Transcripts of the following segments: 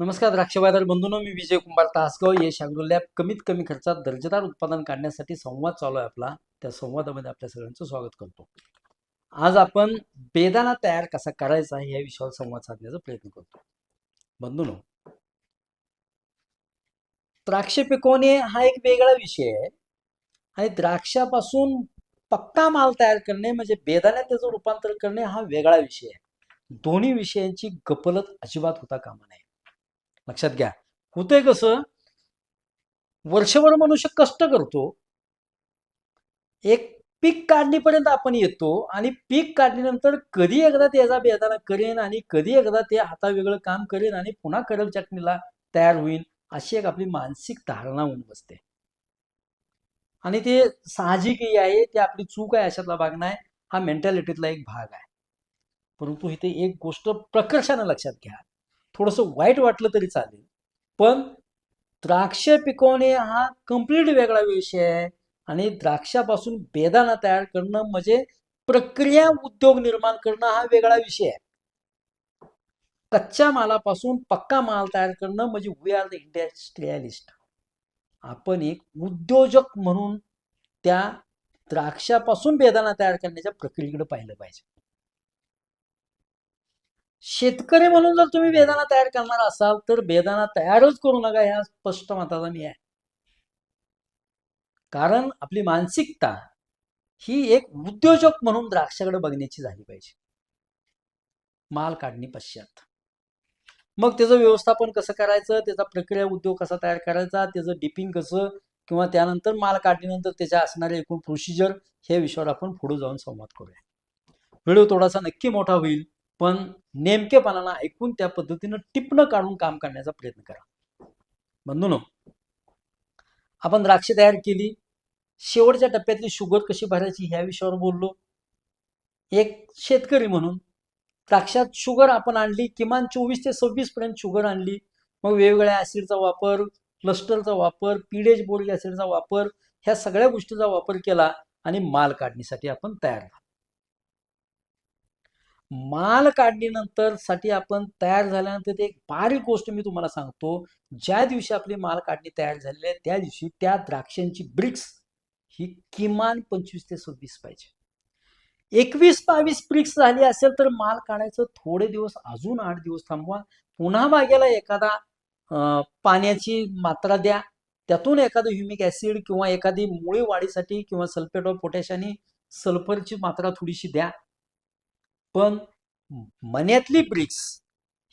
नमस्कार द्राक्ष बाजार बंधूंनो मी विजय कुंभार तासगाव. यश ॲग्रो लॅब कमीत कमी खर्चात दर्जेदार उत्पादन काढण्यासाठी संवाद चालू आहे आपला. त्या संवादामध्ये आपल्या सगळ्यांचं स्वागत करतो. आज आपण बेदाना तयार कसा करायचा या विषयावर संवाद साधण्याचा प्रयत्न करतो. बंधूनो द्राक्ष पिकवणे हा एक वेगळा विषय आहे. आणि द्राक्षापासून पक्का माल तयार करणे म्हणजे बेदाण्यात त्याचं रूपांतर करणे हा वेगळा विषय आहे. दोन्ही विषयांची गपलत अजिबात होता कामा नये. लक्षात घ्या. होतंय कसं? वर्षभर मनुष्य कष्ट करतो. एक पीक काढणीपर्यंत आपण येतो आणि पीक काढणीनंतर कधी एकदा त्याचा बेदाना करेन आणि कधी एकदा ते हातावेगळं काम करेन आणि पुन्हा करल चटणीला तयार होईल अशी एक आपली मानसिक धारणा होऊन बसते. आणि ते साहजिकही आहे ते आपली चूक आहे अशातला भाग नाही हा मेंटॅलिटीतला एक भाग आहे. परंतु इथे एक गोष्ट प्रकर्षानं लक्षात घ्या. थोडंसं वाईट वाटलं तरी चालेल. पण द्राक्ष पिकवणे हा कंप्लीट वेगळा विषय आहे आणि द्राक्षापासून बेदाना तयार करणं म्हणजे प्रक्रिया उद्योग निर्माण करणं हा वेगळा विषय आहे. कच्च्या मालापासून पक्का माल तयार करणं म्हणजे वी आर द इंडस्ट्रियलिस्ट आपण एक उद्योजक म्हणून त्या द्राक्षापासून बेदाना तयार करण्याच्या प्रक्रियेकडे पाहिलं पाहिजे. शेतकरी म्हणून जर तुम्ही बेदाना तयार करणार असाल तर बेदाना तयारच करू नका ह्या स्पष्ट मताचा मी आहे. कारण आपली मानसिकता ही एक उद्योजक म्हणून द्राक्षाकडे बघण्याची झाली पाहिजे. माल काढणी पश्चात. मग त्याचं व्यवस्थापन कसं करायचं? त्याचा प्रक्रिया उद्योग कसा तयार करायचा? त्याचं डिपिंग कसं? किंवा त्यानंतर माल काढणीनंतर त्याच्या असणारे एकूण प्रोसिजर हे विषयावर आपण पुढे जाऊन संवाद करूया. व्हिडिओ थोडासा नक्की मोठा होईल. पण नेमकेपणाला ऐकून त्या पद्धतीनं टिपणं काढून काम करण्याचा प्रयत्न करा. बंधूनो आपण द्राक्ष तयार केली. शेवटच्या टप्प्यातली शुगर कशी भरायची ह्या विषयावर बोललो. एक शेतकरी म्हणून द्राक्षात शुगर आपण आणली किमान चोवीस ते सव्वीस पर्यंत शुगर आणली. मग वेगवेगळ्या ऍसिडचा वापर क्लस्टरचा वापर पीडेज बोरिक ऍसिडचा वापर ह्या सगळ्या गोष्टीचा वापर केला आणि माल काढणीसाठी आपण तयार झालो माल काढणीनंतरसाठी आपण तयार झाल्यानंतर ते एक बारीक गोष्ट मी तुम्हाला सांगतो. ज्या दिवशी आपली माल काढणी तयार झालेली आहे त्या दिवशी त्या द्राक्षांची ब्रिक्स ही किमान पंचवीस ते सव्वीस पाहिजे. एकवीस बावीस ब्रिक्स झाली असेल तर माल काढायचं थोडे दिवस अजून आठ दिवस थांबवा. पुन्हा बागेला एखादा पाण्याची मात्रा द्या. त्यातून एखादं ह्युमिक ऍसिड किंवा एखादी मुळी वाढीसाठी किंवा सल्फेट ऑफ आणि सल्फरची मात्रा थोडीशी द्या. पण मन्यातली ब्रिक्स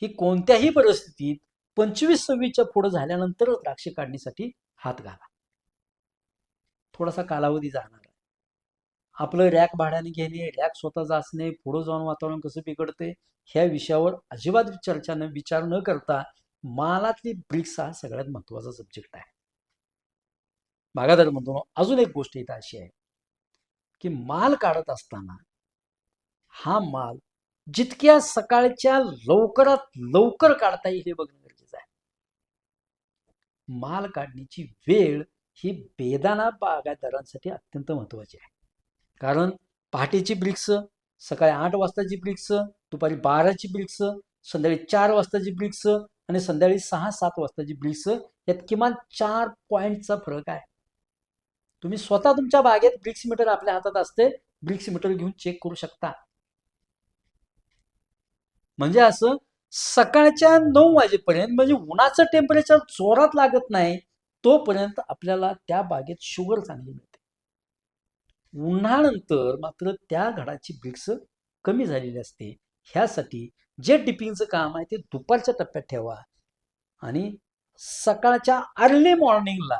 ही कोणत्याही परिस्थितीत पंचवीस सव्वीसच्या पुढे झाल्यानंतर द्राक्ष काढणीसाठी हात घाला. थोडासा कालावधी जाणार आहे. आपलं रॅक भाड्याने घेणे रॅक स्वतः असणे पुढे जाऊन वातावरण कसं बिघडते ह्या विषयावर अजिबात चर्चा न विचार न करता मालातली ब्रिक्स हा सगळ्यात महत्त्वाचा सब्जेक्ट आहे. भागाधर म्हणतो अजून एक गोष्ट इथं अशी आहे की माल काढत असताना हा माल जितक्या सकाळच्या लवकरात लवकर काढता येईल हे बघणं गरजेचं आहे. माल काढण्याची वेळ ही बेदाना बागायतदारांसाठी अत्यंत महत्वाची आहे. कारण पहाटेची ब्रिक्स सकाळी आठ वाजताची ब्रिक्स दुपारी बाराची ब्रिक्स संध्याकाळी चार वाजताची ब्रिक्स आणि संध्याकाळी सहा सात वाजताची ब्रिक्स यात किमान चार पॉईंटचा फरक आहे. तुम्ही स्वतः तुमच्या बागेत ब्रिक्स मीटर आपल्या हातात असते ब्रिक्स मीटर घेऊन चेक करू शकता. म्हणजे असं सकाळच्या नऊ वाजेपर्यंत म्हणजे उन्हाचं टेम्परेचर जोरात लागत नाही तोपर्यंत आपल्याला त्या बागेत शुगर चांगली मिळते. उन्हानंतर मात्र त्या घडाची ब्रिक्स कमी झालेली असते. ह्यासाठी जे डिपिंगचं काम आहे ते दुपारच्या टप्प्यात ठेवा आणि सकाळच्या अर्ली मॉर्निंगला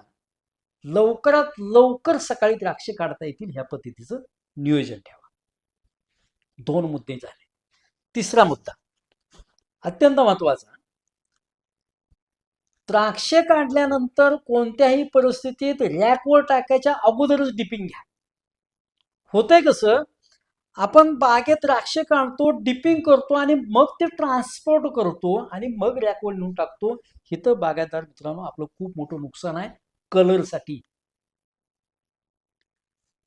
लवकरात लवकर सकाळी द्राक्ष काढता येतील ह्या पद्धतीचं नियोजन ठेवा. दोन मुद्दे झाले. तिसरा मुद्दा. अत्यंत महत्त्वाचा द्राक्षे काढल्यानंतर कोणत्याही परिस्थितीत रॅकवर टाकायच्या अगोदरच डिपिंग घ्या. होतंय कसं आपण बागेत द्राक्षे काढतो डिपिंग करतो आणि मग ते ट्रान्सपोर्ट करतो आणि मग रॅकवर नेऊन टाकतो. इथं बागायतदार मित्रांनो आपलं खूप मोठं नुकसान आहे. कलरसाठी.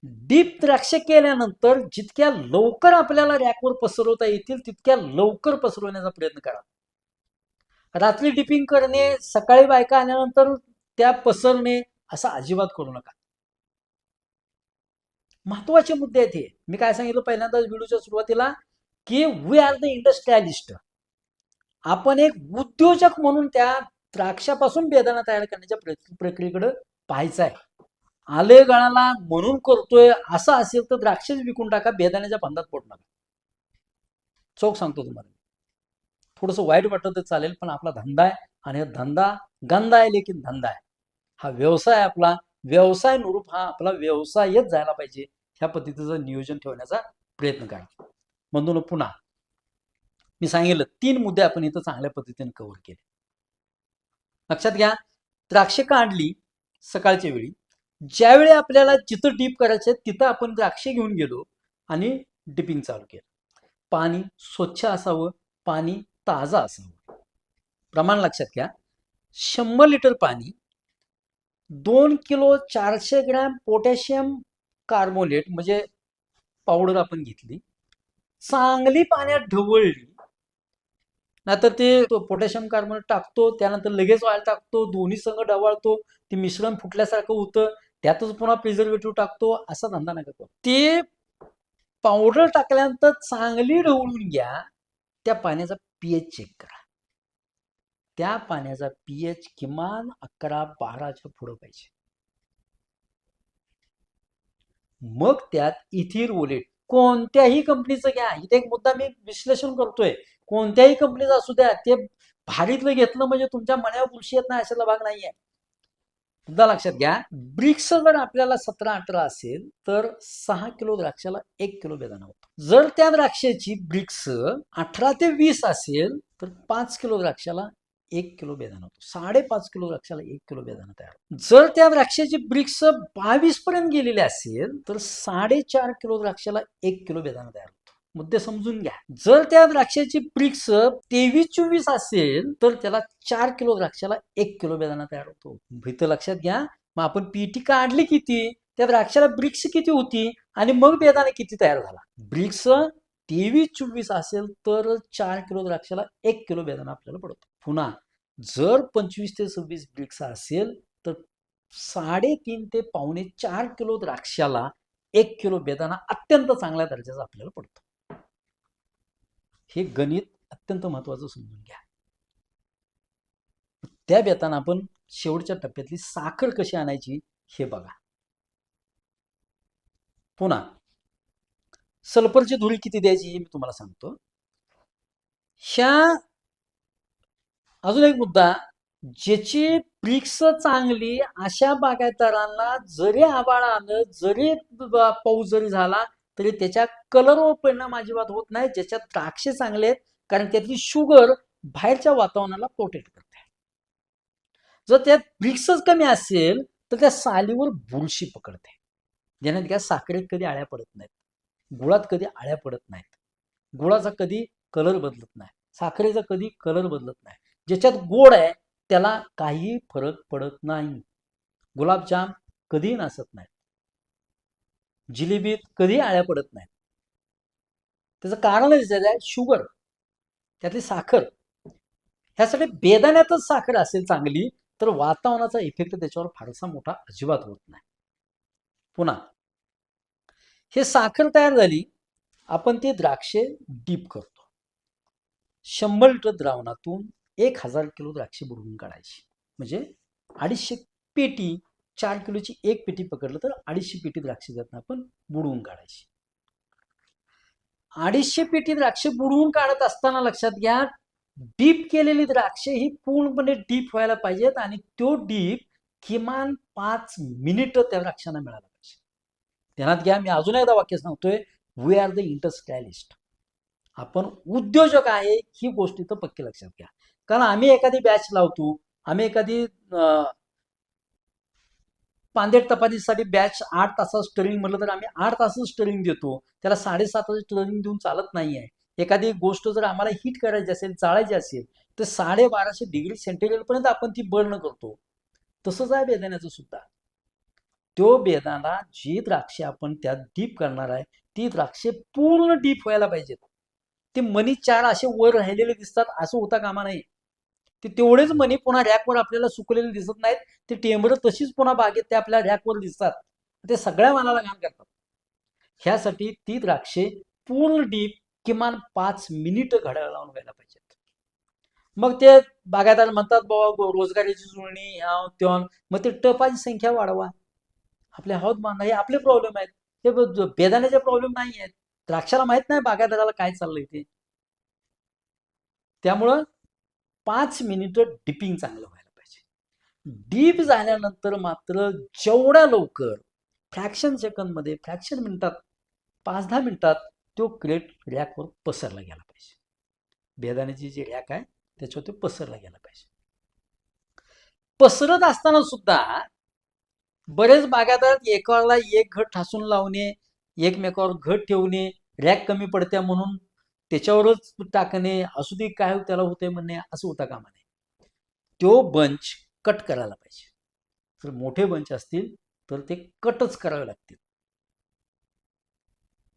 डीप द्राक्ष केल्यानंतर जितक्या लवकर आपल्याला रॅकवर पसरवता येतील तितक्या लवकर पसरवण्याचा प्रयत्न करा. रात्री डिपिंग करणे सकाळी बायका आल्यानंतर त्या पसरणे असं अजिबात करू नका. महत्त्वाचे मुद्दे आहेत हे. मी काय सांगितलं पहिल्यांदाच व्हिडिओच्या सुरुवातीला की वी आर द इंडस्ट्रियालिस्ट आपण एक उद्योजक म्हणून त्या द्राक्षापासून बेदाना तयार करण्याच्या प्रक्रियेकडे पाहायचं आहे. आले गळाला म्हणून करतोय असं असेल तर द्राक्षच विकून टाका बेदाण्याच्या फंदात पोट नका. चोख सांगतो तुम्हाला. थोडंसं वाईट वाटतं तर चालेल पण आपला धंदा आहे आणि हा धंदा गंदा आहे लेकिन धंदा आहे. हा व्यवसाय आपला. व्यवसाय नुरूप हा आपला व्यवसायच जायला पाहिजे ह्या पद्धतीचं नियोजन ठेवण्याचा प्रयत्न करा. म्हणून पुन्हा. मी सांगितलं तीन मुद्दे आपण इथं चांगल्या पद्धतीने कव्हर केले. लक्षात घ्या द्राक्षे काढली सकाळच्या वेळी. ज्यावेळी आपल्याला जिथं डीप करायचं तिथं आपण द्राक्षे घेऊन गेलो आणि डिपिंग चालू केलं. पाणी स्वच्छ असावं पाणी ताजा असावं. प्रमाण लक्षात घ्या. शंभर लिटर पाणी दोन किलो चारशे ग्रॅम पोटॅशियम कार्बोनेट म्हणजे पावडर आपण घेतली चांगली पाण्यात ढवळली. नाहीतर ते पोटॅशियम कार्बोनेट टाकतो त्यानंतर लगेच ऑइल टाकतो दोन्ही संघ ढवळतो ते मिश्रण फुटल्यासारखं होतं त्यातच पुन्हा प्रिझर्वेटिव्ह टाकतो असा धंदा नका करू. ते पावडर टाकल्यानंतर चांगली ढवळून घ्या त्या पाण्याचा पीएच चेक करा. त्या पाण्याचा पीएच किमान अकरा बाराच्या पुढं पाहिजे. मग त्यात इथिर ओलेट कोणत्याही कंपनीचं घ्या. इथे एक मुद्दा मी विश्लेषण करतोय. कोणत्याही कंपनीचं असू द्या ते भारीतलं घेतलं म्हणजे तुमच्या मनावर बुरशी येत नाही अशाला भाग नाहीये. मुद्दा लक्षात घ्या. ब्रिक्स जर आपल्याला सतरा अठरा असेल तर सहा किलो द्राक्षाला एक किलो बेदाणा होतो. जर त्या द्राक्षाची ब्रिक्स अठरा ते वीस असेल तर पाच किलो द्राक्षाला एक किलो बेदाणा होतो. साडेपाच किलो द्राक्षाला एक किलो बेदाणा तयार जर त्या द्राक्षाची ब्रिक्स बावीस पर्यंत गेलेली असेल तर साडेचार किलो द्राक्षाला एक किलो बेदाणा तयार मुद्दे समजून घ्या. जर त्या द्राक्षाची ब्रिक्स तेवीस चोवीस असेल तर त्याला चार किलो द्राक्षाला एक किलो बेदाना तयार होतो. इथं लक्षात घ्या मग आपण पीटी काढली किती? त्या द्राक्षाला ब्रिक्स किती होती? आणि मग बेदाना किती तयार झाला? ब्रिक्स तेवीस चोवीस असेल तर चार किलो द्राक्षाला एक किलो बेदाना आपल्याला पडतो. पुन्हा जर पंचवीस ते सव्वीस ब्रिक्स असेल तर साडेतीन ते पावणे चार किलो द्राक्षाला एक किलो बेदाना अत्यंत चांगल्या दर्जाचा आपल्याला पडतो. हे गणित अत्यंत महत्वाचं समजून घ्या. त्या बेताना आपण शेवटच्या टप्प्यातली साखर कशी आणायची हे बघा. पुन्हा सल्फरची धुळी किती द्यायची हे मी तुम्हाला सांगतो. ह्या अजून एक मुद्दा ज्याची प्रिक्स चांगली अशा बागायतदारांना जरी आबाळ आलं जरी पाऊस जरी झाला तरी त्याच्या कलरवर परिणाम अजिबात होत नाही. ज्याच्यात द्राक्षे चांगले आहेत कारण त्यातली शुगर बाहेरच्या वातावरणाला प्रोटेक्ट करते. जर त्यात ब्रिक्सच कमी असेल तर त्या सालीवर बुरशी पकडते. ज्याने त्या साखरेत कधी आळ्या पडत नाहीत. गुळात कधी आळ्या पडत नाहीत. गुळाचा कधी कलर बदलत नाही. साखरेचा कधी कलर बदलत नाही. ज्याच्यात गोड आहे त्याला काही फरक पडत नाही. गुलाबजाम कधीही नासत नाही जिलेबीत कधी आळ्या पडत नाहीत. त्याचं कारणच आहे शुगर त्यातली साखर. ह्यासाठी बेदाण्यातच साखर असेल चांगली तर वातावरणाचा इफेक्ट त्याच्यावर फारसा मोठा अजिबात होत नाही. पुन्हा हे साखर तयार झाली आपण ते द्राक्षे डीप करतो. शंभर लिटर द्रावणातून एक हजार किलो द्राक्षे बुडवून काढायची. म्हणजे अडीचशे पेटी चार किलोची एक पेटी पकडलं तर अडीचशे पेटी द्राक्षे त्यातनं आपण बुडवून काढायची. अडीचशे पेटी द्राक्षे बुडवून काढत असताना लक्षात घ्या डीप केलेली द्राक्षे ही पूर्णपणे डीप व्हायला पाहिजेत आणि तो डीप किमान पाच मिनिट त्या द्राक्षांना मिळाला पाहिजे. ध्यानात घ्या मी अजून एकदा वाक्य सांगतोय वी आर द इंडस्ट्रियलिस्ट आपण उद्योजक आहे ही गोष्ट इथं पक्की लक्षात घ्या. कारण आम्ही एखादी बॅच लावतो आम्ही एखादी अं, पांदेट तपासणीसाठी बॅच आठ तासाचं स्टरिंग म्हटलं तर आम्ही आठ तासाचं स्टरिंग देतो. त्याला साडेसाताचं स्टरिंग देऊन चालत नाही आहे एखादी गोष्ट जर आम्हाला हिट करायची असेल चाळायची असेल तर साडेबाराशे डिग्री सेंटीग्रेडपर्यंत आपण ती बर्न करतो. तसंच आहे बेदाण्याचं सुद्धा. तो बेदाना जी द्राक्षे आपण त्यात डीप करणार आहे ती द्राक्षे पूर्ण डीप व्हायला पाहिजेत. ते मनी चार असे वर राहिलेले दिसतात असं होता कामा नाही ते तेवढेच मनी पुन्हा रॅकवर आपल्याला सुकलेले दिसत नाहीत. ते टेंबर तशीच पुन्हा बागेत ते आपल्या रॅकवर दिसतात. ते सगळ्या मालाला घाण करतात. ह्यासाठी ती द्राक्षे पूर्ण डीप किमान पाच मिनिट घड्याला लावून व्हायला पाहिजेत. मग ते बागायदार म्हणतात बाबा रोजगाराची जुळणी ह्याव मग ते टपाची संख्या वाढवा. आपले हौद बांधा हे आपले प्रॉब्लेम आहेत. हे बेदाण्याचे प्रॉब्लेम नाही आहेत द्राक्षाला माहीत नाही बागायदाराला काय चाललंय ते. त्यामुळं पाच मिनिटं डिपिंग चांगलं व्हायला पाहिजे. डीप झाल्यानंतर मात्र जेवढ्या लवकर फ्रॅक्शन सेकंदमध्ये फ्रॅक्शन मिनिटात पाच दहा मिनिटात तो क्रेट रॅकवर पसरला गेला पाहिजे. बेदाण्याची जी रॅक आहे त्याच्यावर तो पसरला गेला पाहिजे. पसरत असताना सुद्धा बरेच बागायदार एकाला एक घट ठासून लावणे एकमेकावर घट ठेवणे रॅक कमी पडत्या म्हणून त्याच्यावरच टाकणे असू दे काय हो, त्याला होते म्हणणे असं होता कामा नये. तो बंच कट करायला पाहिजे. जर मोठे बंच असतील तर ते कटच करावे लागतील.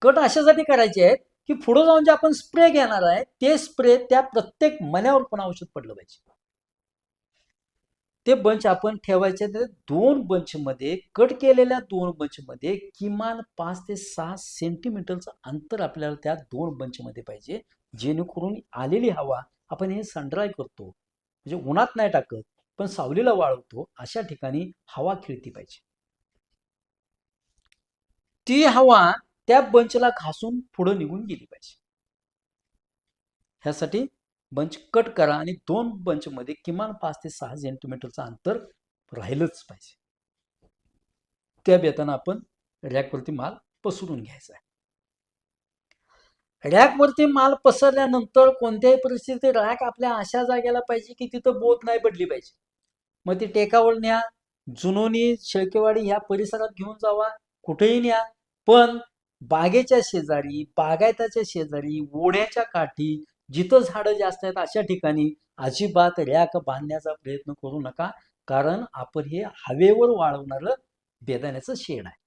कट अशासाठी करायचे आहेत की पुढे जाऊन जे आपण स्प्रे घेणार आहे ते स्प्रे त्या प्रत्येक मन्यावर पण औषध पडलं पाहिजे. ते बंच आपण ठेवायचे तर दोन बंचमध्ये कट केलेल्या दोन बंचमध्ये किमान पाच ते सहा सेंटीमीटरचं अंतर आपल्याला त्या दोन बंचमध्ये पाहिजे. जेणेकरून आलेली हवा आपण हे सनड्राय करतो. म्हणजे उन्हात नाही टाकत पण सावलीला वाळवतो. अशा ठिकाणी हवा खिळती पाहिजे. ती हवा त्या बंचला घासून पुढे निघून गेली पाहिजे. ह्यासाठी बंच कट करा आणि दोन बंचमध्ये किमान पाच ते सहा सेंटीमीटरचं अंतर राहिलंच पाहिजे. त्या बेताना आपण रॅकवरती माल पसरून घ्यायचा आहे. रॅकवरती माल पसरल्यानंतर कोणत्याही परिस्थितीत रॅक आपल्या अशा जागेला पाहिजे की तिथं बोत नाही पडली पाहिजे. मग ती टेकावर न्या जुनोनी शेळकेवाडी ह्या परिसरात घेऊन जावा कुठेही न्या. पण बागेच्या शेजारी बागायताच्या शेजारी ओढ्याच्या काठी जिथं झाडं जास्त आहेत अशा ठिकाणी अजिबात रॅक बांधण्याचा प्रयत्न करू नका कारण आपण हे हवेवर वाळवणारं बेदाण्याचं शेड आहे.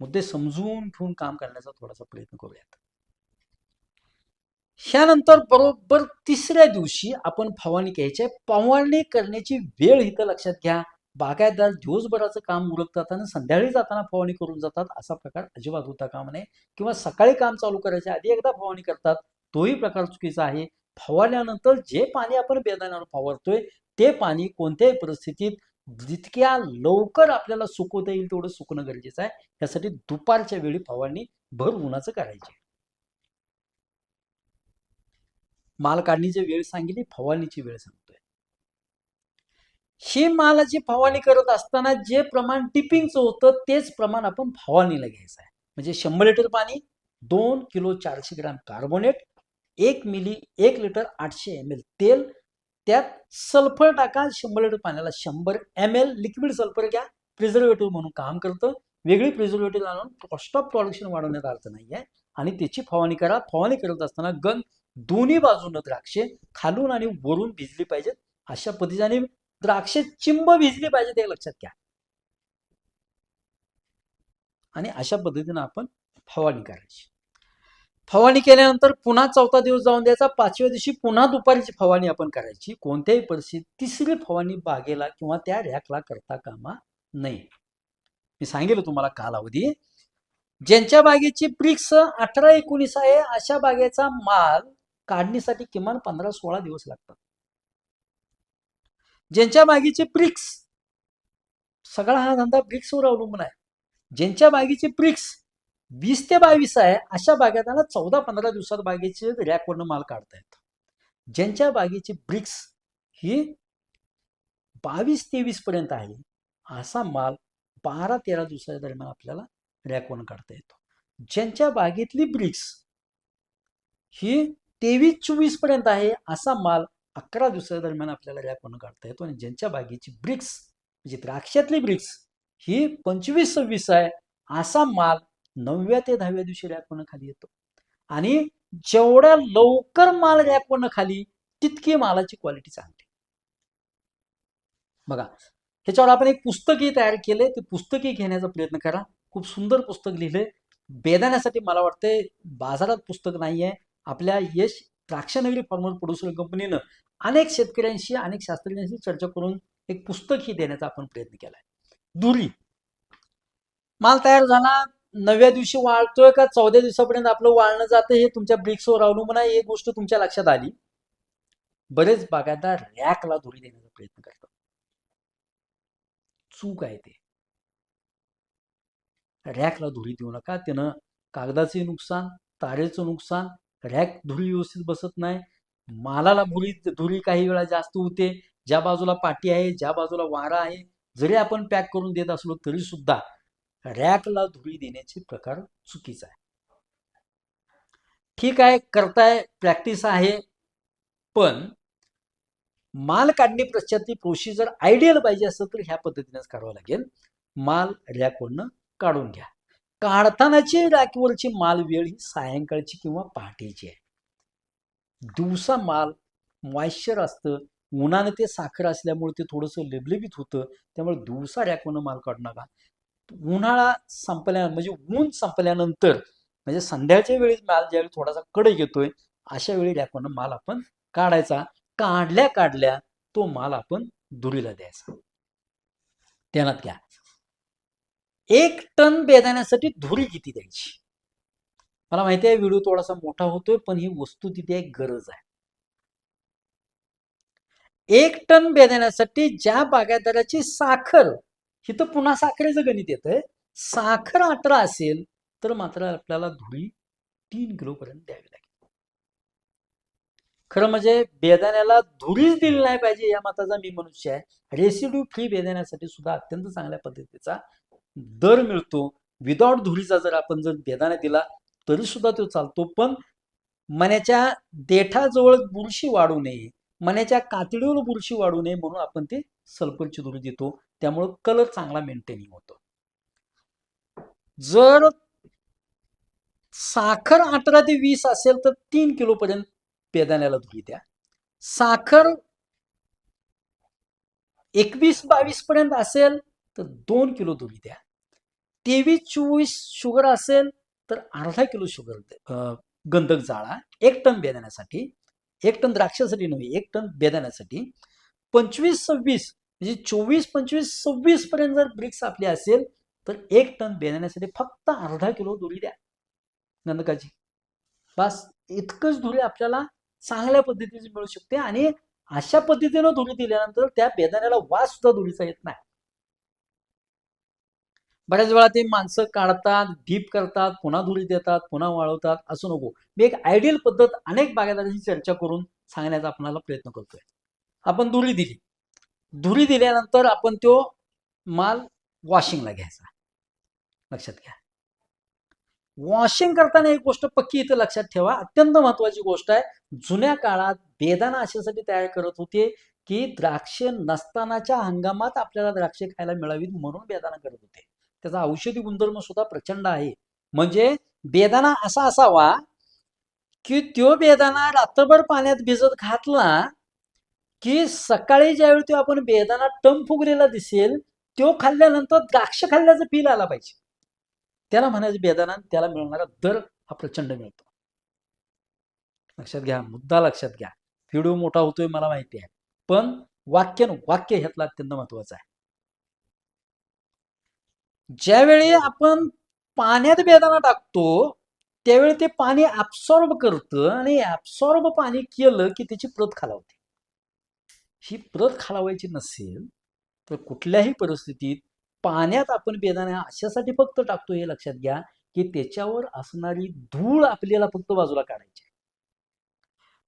मुद्दे समजून घेऊन काम करण्याचा थोडासा प्रयत्न करूयात. ह्यानंतर बरोबर तिसऱ्या दिवशी आपण फवारणी घ्यायची आहे. फवारणी करण्याची वेळ इथं लक्षात घ्या. बागायतदार दिवसभराचं काम उरकतात आणि संध्याकाळी जाताना फवारणी करून जातात असा प्रकार अजिबात होता कामा नये. किंवा सकाळी काम चालू करायच्या आधी एकदा फवारणी करतात तोही प्रकार चुकीचा आहे. फवारल्यानंतर जे पाणी आपण बेदाण्यावर फवारतोय ते पाणी कोणत्याही परिस्थितीत जितक्या लवकर आपल्याला सुकवता येईल तेवढं सुकणं गरजेचं आहे. त्यासाठी दुपारच्या वेळी फवारणी भर उन्हाचं करायची. माल काढणीची वेळ सांगितली फवारणीची वेळ सांगितली. ही मालाची फवारणी करत असताना जे प्रमाण टिपिंगचं होतं तेच प्रमाण आपण फवारणीला घ्यायचं आहे. म्हणजे शंभर लिटर पाणी दोन किलो चारशे ग्रॅम कार्बोनेट एक मिली एक लिटर आठशे एम एल तेल त्यात सल्फर टाका शंभर लिटर पाण्याला शंभर एम एल लिक्विड सल्फर घ्या प्रिझर्वेटिव्ह म्हणून काम करतं. वेगळी प्रिझर्वेटिव्ह आणून कॉस्ट ऑफ प्रोडक्शन वाढवण्यात अर्थ नाही आहे. आणि त्याची फवारणी करा. फवारणी करत असताना गन दोन्ही बाजूनं द्राक्षे खालून आणि वरून भिजली पाहिजेत. अशा पद्धतीने द्राक्षे चिंब भिजली पाहिजे ते लक्षात घ्या. आणि अशा पद्धतीनं आपण फवारणी करायची. फवारणी केल्यानंतर पुन्हा चौथा दिवस जाऊन द्यायचा. पाचव्या दिवशी पुन्हा दुपारीची फवारणी आपण करायची. कोणत्याही परिस्थितीत तिसरी फवारणी बागेला किंवा त्या रॅकला करता कामा नये. मी सांगेल तुम्हाला कालावधी. ज्यांच्या बागेची ब्रिक्स अठरा एकोणीस आहे अशा बागेचा माल काढणीसाठी किमान पंधरा सोळा दिवस लागतात. ज्यांच्या मागेचे ब्रिक्स सगळा हा धंदा ब्रिक्सवर अवलंबून आहे. ज्यांच्या मागेचे ब्रिक्स वीस ते बावीस आहे अशा बागेताना चौदा पंधरा दिवसात बागेचे रॅकवरनं माल काढता येतो. ज्यांच्या बागेची ब्रिक्स ही बावीस तेवीस पर्यंत आहे असा माल बारा तेरा दिवसाच्या दरम्यान आपल्याला रॅकवरनं काढता येतो. ज्यांच्या बागेतली ब्रिक्स ही तेवीस चोवीसपर्यंत आहे असा माल अकरा दिवसादरम्यान दरम्यान आपल्याला रॅकवरनं काढता येतो? आणि ज्यांच्या बागेची ब्रिक्स म्हणजे द्राक्षातली ब्रिक्स ही पंचवीस सव्वीस आहे असा माल नवव्या ते दहाव्या दिवशी रॅकवरनं खाली येतो? आणि जेवढ्या लवकर माल रॅकवरनं खाली तितकी मालाची क्वालिटी चांगली. बघा ह्याच्यावर आपण एक पुस्तकही तयार केले ते पुस्तकही घेण्याचा प्रयत्न करा. खूप सुंदर पुस्तक लिहिलंय. बेदाण्यासाठी मला वाटतंय बाजारात पुस्तक नाही आहे आपल्या यश द्राक्षनगरी फार्मर प्रोड्युसर कंपनीनं अनेक शेतकऱ्यांशी अनेक शास्त्रज्ञांशी चर्चा करून एक पुस्तकही देण्याचा आपण प्रयत्न केलाय. दुरी. माल तयार झाला नवव्या दिवशी वाळतोय का चौद्या दिवसापर्यंत आपलं वाळणं जातं हे तुमच्या ब्रिक्सवर अवलंबून आहे एक गोष्ट तुमच्या लक्षात आली. बरेच बागायतदार रॅकला धुरी देण्याचा प्रयत्न करतात. चूक आहे ते. रॅकला धुरी देऊ नका त्यानं कागदाचे नुकसान तारेचं नुकसान रॅक धुरी व्यवस्थित बसत नाही मालाला भुरी धुरी काही वेळा जास्त होते. ज्या बाजूला पाठी आहे ज्या बाजूला वारा आहे जरी आपण पॅक करून देत असलो तरी सुद्धा रॅकला धुरी देण्याचे प्रकार चुकीचा आहे ठीक आहे करताय प्रॅक्टिस आहे. पण माल काढणे पश्चातची प्रोसिजर आयडियल पाहिजे असं तर ह्या पद्धतीनेच काढावं लागेल. माल रॅकवरनं काढून घ्या. काढतानाची रॅकवरची माल वेळ ही सायंकाळची किंवा पहाटेची आहे. दिवसा माल मॉइश्चर असतं उन्हाने ते साखर असल्यामुळे ते थोडंसं लिबलिबीत होतं त्यामुळे दिवसा रॅकवरनं माल काढू नका. उन्हाळा संपल्या म्हणजे ऊन संपल्यानंतर म्हणजे संध्याच्या वेळी माल ज्यावेळी थोडासा कडे येतोय अशा वेळी रॅकवरनं माल आपण काढायचा. काढल्या काढल्या तो माल आपण दुरीला द्यायचा. ध्यानात घ्या. एक टन बेदाण्यासाठी धुरी किती द्यायची? मला माहिती आहे व्हिडिओ थोडासा मोठा होतोय पण ही वस्तू तिथे एक गरज आहे. एक टन बेदाण्यासाठी ज्या बागायतदाराची साखर इथं पुन्हा साखरेचं गणित येतंय साखर अठरा असेल तर मात्र आपल्याला धुळी तीन किलो पर्यंत द्यावी लागेल. खरं म्हणजे बेदाण्याला धुरीच दिली नाही पाहिजे या मताचा मी मनुष्य आहे. रेसिड्यू फ्री बेदाण्यासाठी सुद्धा अत्यंत चांगल्या पद्धतीचा दर मिळतो. विदाउट धुरीचा जर आपण जर बेदाणा दिला तरी सुद्धा तो चालतो. पण मण्याच्या देठाजवळ बुरशी वाढू नये. मण्याच्या कातडीवर बुरशी वाढू नये म्हणून आपण ते सल्फरची धुरी देतो. त्यामुळं कलर चांगला मेंटेनिंग होतो. जर साखर अठरा ते वीस असेल तर तीन किलो पर्यंत बेदाण्याला धुरी द्या. साखर एकवीस बावीस पर्यंत असेल तर दोन किलो धुरी द्या. तेवीस चोवीस शुगर असेल तर अर्धा किलो शुगर गंधक जाळा एक टन बेदाण्यासाठी एक टन द्राक्षासाठी नव्हे एक टन बेदाण्यासाठी पंचवीस सव्वीस म्हणजे चोवीस पंचवीस सव्वीस पर्यंत जर ब्रिक्स आपली असेल तर एक टन बेदाण्यासाठी फक्त अर्धा किलो धुरी द्या गंधकाची. बस इतकंच धुरी आपल्याला चांगल्या पद्धतीची मिळू शकते आणि अशा पद्धतीनं धुरी दिल्यानंतर त्या बेदाण्याला वास सुद्धा धुरीचा येत नाही. बऱ्याच वेळा ते माणसं काढतात डीप करतात पुन्हा धुरी देतात पुन्हा वाळवतात असं नको. मी एक आयडियल पद्धत अनेक बागायतदारांशी चर्चा करून सांगण्याचा आपणाला प्रयत्न करतोय. आपण धुरी दिली. धुरी दिल्यानंतर आपण तो माल वॉशिंगला घ्यायचा. लक्षात घ्या. वॉशिंग करताना एक गोष्ट पक्की इथं लक्षात ठेवा. अत्यंत महत्वाची गोष्ट आहे. जुन्या काळात बेदाना अशासाठी तयार करत होते की द्राक्ष नसतानाच्या हंगामात आपल्याला द्राक्षे खायला मिळावीत म्हणून बेदाना करत होते. त्याचा औषधी गुणधर्म सुद्धा प्रचंड आहे. म्हणजे बेदाना असा असावा की तो बेदाना रात्रभर पाण्यात भिजत घातला की सकाळी ज्यावेळी तो आपण बेदाना टम फुगलेला दिसेल तो खाल्ल्यानंतर द्राक्ष खाल्ल्याचं फील आला पाहिजे. त्याला म्हणायचं बेदाना त्याला मिळणारा दर हा प्रचंड मिळतो. लक्षात घ्या मुद्दा लक्षात घ्या. व्हिडिओ मोठा होतोय मला माहिती आहे. पण वाक्य वाक्य ह्यातला अत्यंत महत्वाचं आहे. ज्यावेळी आपण पाण्यात बेदाना टाकतो त्यावेळी ते पाणी ऍब्सॉर्ब करतं आणि ऍब्सॉर्ब पाणी केलं की त्याची प्रत खालावते. ही प्रत खालावायची नसेल तर कुठल्याही परिस्थितीत पाण्यात आपण बेदाणा अशासाठी फक्त टाकतो हे लक्षात घ्या की त्याच्यावर असणारी धूळ आपल्याला फक्त बाजूला काढायची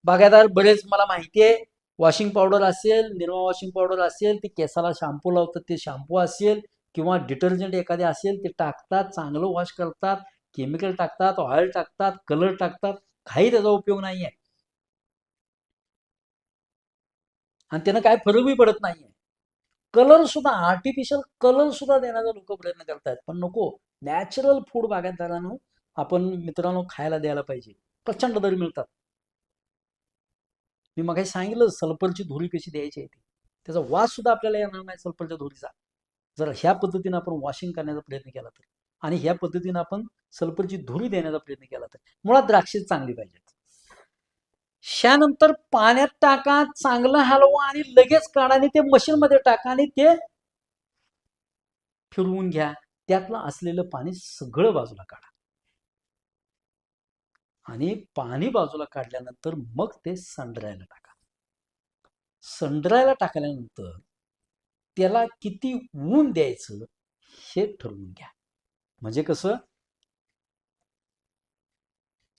बागायदार बरेच मला माहिती आहे वॉशिंग पावडर असेल निर्मा वॉशिंग पावडर असेल ते केसाला शॅम्पू लावतात ते शॅम्पू असेल किंवा डिटर्जंट एखादे असेल ते टाकतात चांगलं वॉश करतात केमिकल टाकतात ऑइल टाकतात कलर टाकतात काही त्याचा उपयोग नाही आहे आणि त्यानं काय फरकही पडत नाहीये. कलर सुद्धा आर्टिफिशियल कलर सुद्धा देण्याचा लोक प्रयत्न करतात पण नको नॅचरल फूड बागायतदारांनो आपण मित्रांनो खायला द्यायला पाहिजे. प्रचंड दर मिळतात. मी मग सांगितलं सल्फरची धुरी कशी द्यायची आहे ती? त्याचा वास सुद्धा आपल्याला येणार नाही सल्फरच्या धुरीचा. जर ह्या पद्धतीनं आपण वॉशिंग करण्याचा प्रयत्न केला तर आणि ह्या पद्धतीनं आपण सल्फरची धुरी देण्याचा प्रयत्न केला तर मुळात द्राक्षे चांगली पाहिजेत. ह्यानंतर पाण्यात टाका चांगलं हलवा आणि लगेच काढा आणि ते मशीन मध्ये टाका आणि ते फिरवून घ्या. त्यातलं असलेलं पाणी सगळं बाजूला काढा. आणि पाणी बाजूला काढल्यानंतर मग ते संडरायला टाका. संडरायला टाकल्यानंतर त्याला किती ऊन द्यायचं हे ठरवून घ्या. म्हणजे कसं?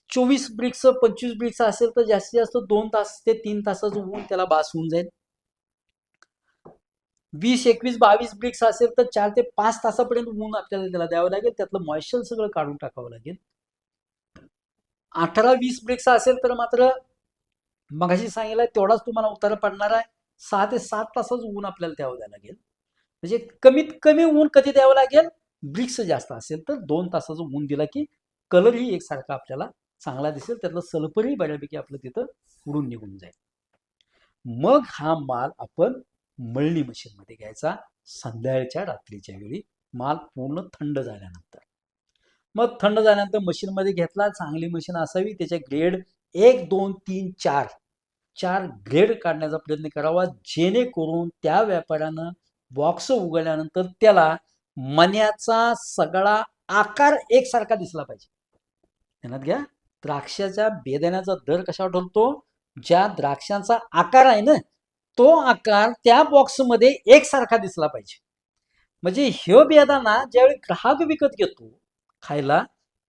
चोवीस ब्रिक्स पंचवीस ब्रिक्स असेल तर जास्तीत जास्त दोन तास ते तीन तासाचं ऊन त्याला बास होऊन जाईल. वीस एकवीस बावीस ब्रिक्स असेल तर चार ते पाच तासापर्यंत ऊन आपल्याला त्याला द्यावं लागेल. त्यातलं मॉइश्चर सगळं काढून टाकावं लागेल. अठरा वीस ब्रिक्स असेल तर मात्र मगाशी सांगितलं तेवढाच तुम्हाला उतारा पडणार आहे. सहा ते सात तासाचं ऊन आपल्याला द्यावं द्यावं लागेल. म्हणजे कमीत कमी ऊन कधी द्यावं लागेल? ब्रिक्स जास्त असेल तर दोन तासाचं ऊन दिला की कलरही एकसारखा आपल्याला चांगला दिसेल. त्यातलं सल्फरही बऱ्यापैकी आपलं तिथं उडून निघून जाईल. मग हा माल आपण मळणी मशीनमध्ये घ्यायचा. संध्याकाळच्या रात्रीच्या वेळी माल पूर्ण थंड झाल्यानंतर. मग थंड झाल्यानंतर मशीनमध्ये घेतला. चांगली मशीन असावी. त्याचे ग्रेड एक दोन तीन चार चार ग्रेड काढण्याचा प्रयत्न करावा जेणेकरून त्या व्यापाऱ्यानं बॉक्स उघडल्यानंतर त्याला मन्याचा सगळा आकार एकसारखा दिसला पाहिजे. ध्यानात घ्या द्राक्षाच्या बेदाण्याचा दर कशावर ठरतो? ज्या द्राक्षांचा आकार आहे ना तो आकार त्या बॉक्समध्ये एकसारखा दिसला पाहिजे. म्हणजे ह्यो बेदाना ज्यावेळी ग्राहक विकत घेतो खायला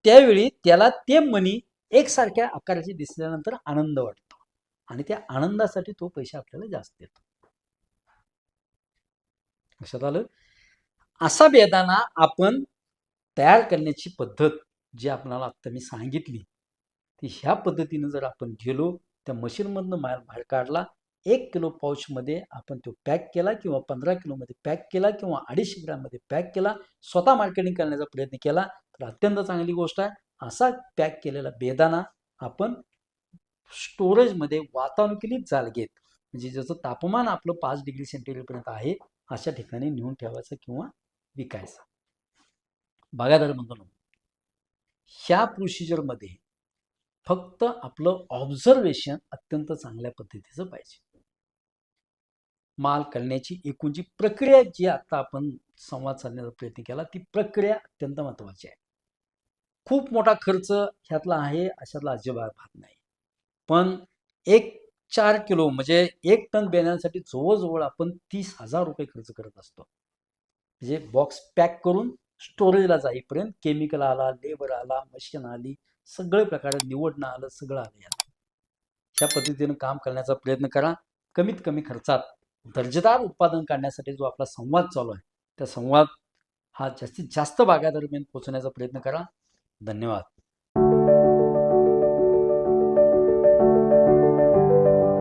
त्यावेळी त्याला ते मनी एकसारख्या आकाराची दिसल्यानंतर आनंद वाटतो. आणि त्या आनंदासाठी तो पैसे आपल्याला जास्त देतो. लक्षात आलं? असा बेदाना आपण तयार करण्याची पद्धत जी आपणाला आत्ता मी सांगितली ती ह्या पद्धतीनं जर आपण गेलो त्या मशीनमधनं माल बाहेर काढला एक किलो पाऊचमध्ये आपण तो पॅक केला किंवा पंधरा किलोमध्ये पॅक केला किंवा अडीचशे ग्राममध्ये पॅक केला स्वतः मार्केटिंग करण्याचा प्रयत्न केला तर अत्यंत चांगली गोष्ट आहे. असा पॅक केलेला बेदाना आपण स्टोरेजमध्ये वातानुकूलित जालगेत म्हणजे ज्याचं तापमान आपलं पाच डिग्री सेंटीग्रेडपर्यंत आहे अशा ठिकाणी नेऊन ठेवायचं किंवा विकायचं. तर म्हणतो ह्या प्रोसिजरमध्ये फक्त आपलं ऑब्झर्वेशन अत्यंत चांगल्या पद्धतीचं पाहिजे. माल करण्याची एकूण जी प्रक्रिया जी आता आपण संवाद साधण्याचा प्रयत्न केला ती प्रक्रिया अत्यंत महत्वाची आहे. खूप मोठा खर्च ह्यातला आहे अशातला अजिबात भाग नाही. पण एक चार किलो म्हणजे एक टन बेण्यासाठी जवळजवळ आपण तीस हजार रुपये खर्च करत असतो. म्हणजे बॉक्स पॅक करून स्टोरेजला जाईपर्यंत केमिकल आला लेबर आला मशीन आली सगळे प्रकारे निवडणं आलं सगळं आलं याला त्या पद्धतीनं काम करण्याचा प्रयत्न करा. कमीत कमी खर्चात दर्जेदार उत्पादन काढण्यासाठी जो आपला संवाद चालू आहे त्या संवाद हा जास्तीत जास्त बागायदारपर्यंत पोचण्याचा प्रयत्न करा. धन्यवाद.